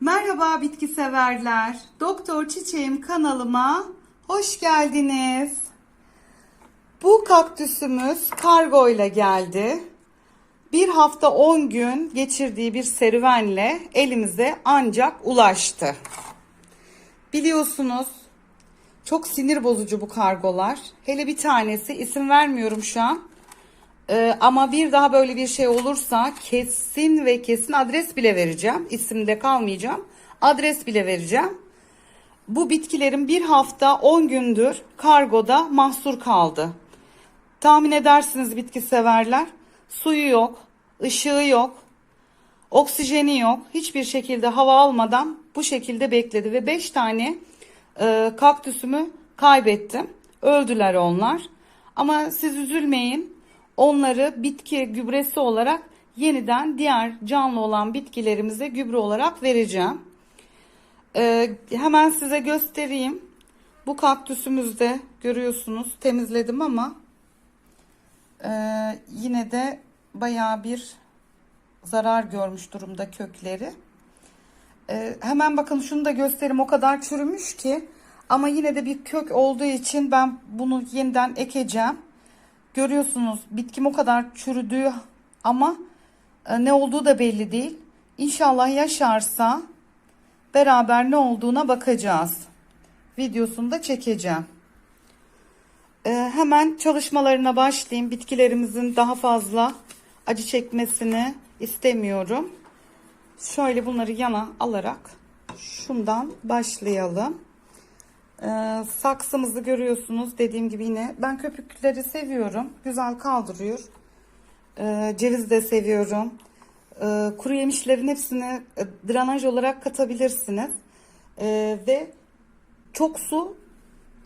Merhaba bitki severler. Doktor Çiçeğim kanalıma hoş geldiniz. Bu kaktüsümüz kargo ile geldi. Bir hafta 10 gün geçirdiği bir serüvenle elimize ancak ulaştı. Biliyorsunuz çok sinir bozucu bu kargolar. Hele bir tanesi isim vermiyorum şu an. Ee, ama bir daha böyle bir şey olursa kesin ve kesin adres bile vereceğim. İsimde kalmayacağım. Adres bile vereceğim. Bu bitkilerin bir hafta 10 gündür kargoda mahsur kaldı. Tahmin edersiniz bitki severler. Suyu yok, ışığı yok, oksijeni yok. Hiçbir şekilde hava almadan bu şekilde bekledi ve 5 tane e, kaktüsümü kaybettim. Öldüler onlar. Ama siz üzülmeyin. Onları bitki gübresi olarak yeniden diğer canlı olan bitkilerimize gübre olarak vereceğim. Ee, hemen size göstereyim. Bu kaktüsümüzde görüyorsunuz temizledim ama e, yine de bayağı bir zarar görmüş durumda kökleri. Ee, hemen bakın şunu da göstereyim o kadar çürümüş ki ama yine de bir kök olduğu için ben bunu yeniden ekeceğim. Görüyorsunuz bitkim o kadar çürüdü ama e, ne olduğu da belli değil. İnşallah yaşarsa beraber ne olduğuna bakacağız. Videosunu da çekeceğim. E, hemen çalışmalarına başlayayım. Bitkilerimizin daha fazla acı çekmesini istemiyorum. Şöyle bunları yana alarak şundan başlayalım. Ee, saksımızı görüyorsunuz. Dediğim gibi yine ben köpükleri seviyorum. Güzel kaldırıyor. Ee, ceviz de seviyorum. Ee, kuru yemişlerin hepsini e, drenaj olarak katabilirsiniz. Ee, ve çok su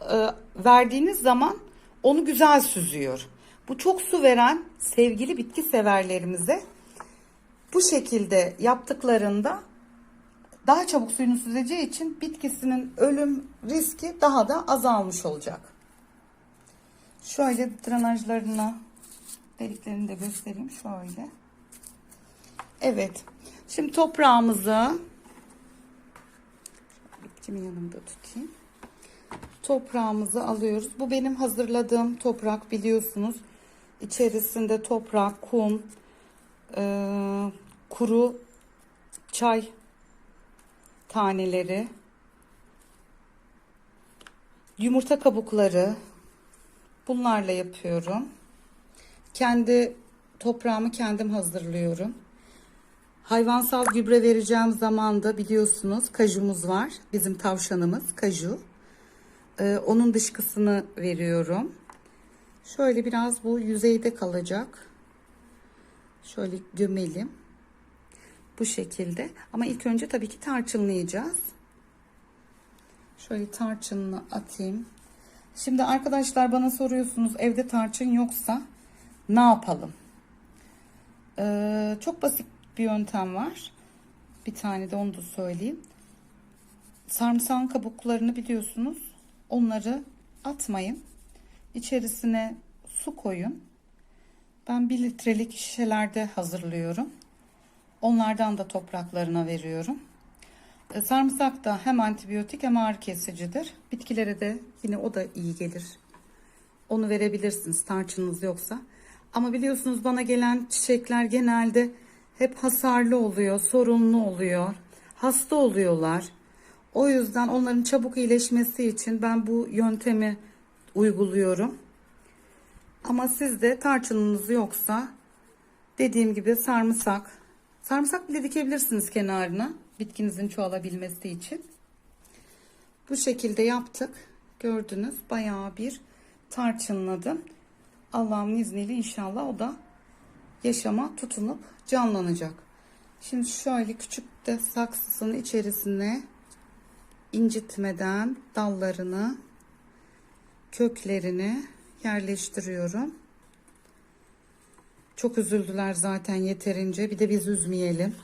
e, verdiğiniz zaman onu güzel süzüyor. Bu çok su veren sevgili bitki severlerimize bu şekilde yaptıklarında daha çabuk suyunu süzeceği için bitkisinin ölüm riski daha da azalmış olacak. Şöyle drenajlarına deliklerini de göstereyim şöyle. Evet. Şimdi toprağımızı bitkimin yanında tutayım. Toprağımızı alıyoruz. Bu benim hazırladığım toprak biliyorsunuz. İçerisinde toprak, kum, e, kuru çay taneleri, yumurta kabukları bunlarla yapıyorum. Kendi toprağımı kendim hazırlıyorum. Hayvansal gübre vereceğim zaman da biliyorsunuz kajumuz var. Bizim tavşanımız kaju. Ee, onun dışkısını veriyorum. Şöyle biraz bu yüzeyde kalacak. Şöyle gömelim. Bu şekilde. Ama ilk önce tabii ki tarçınlayacağız. Şöyle tarçınını atayım. Şimdi arkadaşlar bana soruyorsunuz evde tarçın yoksa ne yapalım? Ee, çok basit bir yöntem var. Bir tane de onu da söyleyeyim. Sarımsağın kabuklarını biliyorsunuz. Onları atmayın. İçerisine su koyun. Ben bir litrelik şişelerde hazırlıyorum. Onlardan da topraklarına veriyorum. E, sarımsak da hem antibiyotik hem ağrı kesicidir. Bitkilere de yine o da iyi gelir. Onu verebilirsiniz tarçınınız yoksa. Ama biliyorsunuz bana gelen çiçekler genelde hep hasarlı oluyor, sorunlu oluyor. Hasta oluyorlar. O yüzden onların çabuk iyileşmesi için ben bu yöntemi uyguluyorum. Ama sizde tarçınınız yoksa dediğim gibi sarımsak, sarımsak bile dikebilirsiniz kenarına bitkinizin çoğalabilmesi için. Bu şekilde yaptık. Gördünüz bayağı bir tarçınladım. Allah'ın izniyle inşallah o da yaşama tutunup canlanacak. Şimdi şöyle küçük de saksısının içerisine incitmeden dallarını, köklerini yerleştiriyorum. Çok üzüldüler zaten yeterince. Bir de biz üzmeyelim.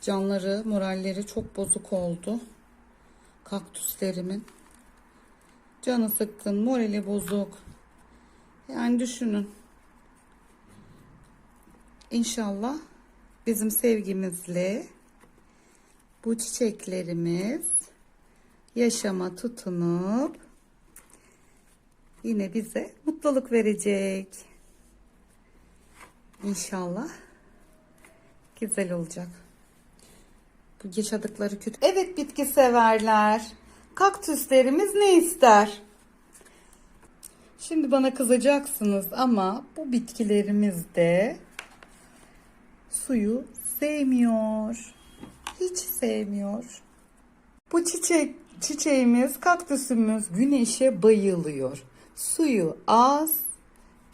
Canları, moralleri çok bozuk oldu. Kaktüslerimin. Canı sıkkın, morali bozuk. Yani düşünün. İnşallah bizim sevgimizle bu çiçeklerimiz yaşama tutunup yine bize mutluluk verecek. İnşallah güzel olacak. Bu yaşadıkları kötü. Evet bitki severler. Kaktüslerimiz ne ister? Şimdi bana kızacaksınız ama bu bitkilerimiz de suyu sevmiyor. Hiç sevmiyor. Bu çiçek çiçeğimiz, kaktüsümüz güneşe bayılıyor. Suyu az,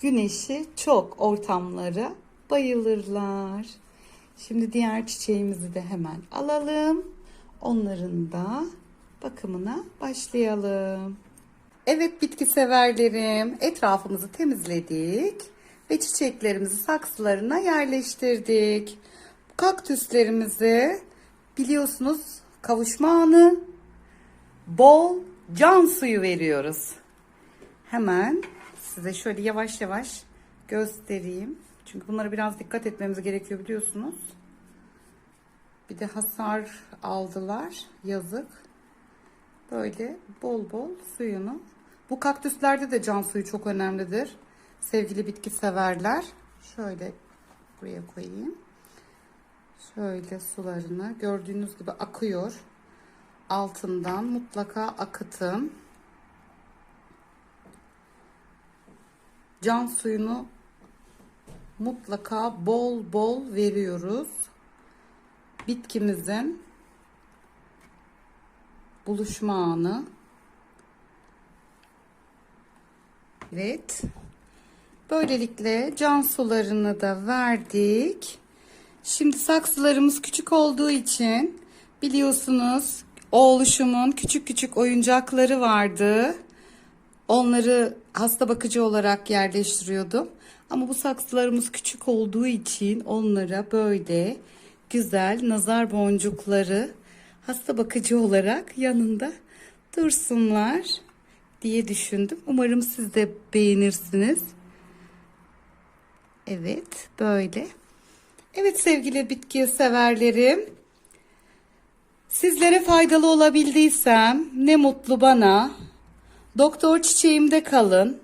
güneşi çok ortamlara bayılırlar. Şimdi diğer çiçeğimizi de hemen alalım. Onların da bakımına başlayalım. Evet bitki severlerim, etrafımızı temizledik ve çiçeklerimizi saksılarına yerleştirdik. Kaktüslerimizi biliyorsunuz kavuşma anı bol can suyu veriyoruz. Hemen size şöyle yavaş yavaş göstereyim. Çünkü bunlara biraz dikkat etmemiz gerekiyor biliyorsunuz. Bir de hasar aldılar. Yazık. Böyle bol bol suyunu. Bu kaktüslerde de can suyu çok önemlidir. Sevgili bitki severler. Şöyle buraya koyayım. Şöyle sularını gördüğünüz gibi akıyor. Altından mutlaka akıtın. Can suyunu mutlaka bol bol veriyoruz. Bitkimizin buluşma anı. Evet. Böylelikle can sularını da verdik. Şimdi saksılarımız küçük olduğu için biliyorsunuz oğluşumun küçük küçük oyuncakları vardı. Onları hasta bakıcı olarak yerleştiriyordum. Ama bu saksılarımız küçük olduğu için onlara böyle güzel nazar boncukları hasta bakıcı olarak yanında dursunlar diye düşündüm. Umarım siz de beğenirsiniz. Evet, böyle. Evet sevgili bitki severlerim. Sizlere faydalı olabildiysem ne mutlu bana. Doktor çiçeğimde kalın.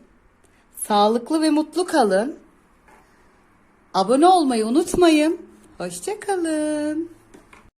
Sağlıklı ve mutlu kalın. Abone olmayı unutmayın. Hoşçakalın.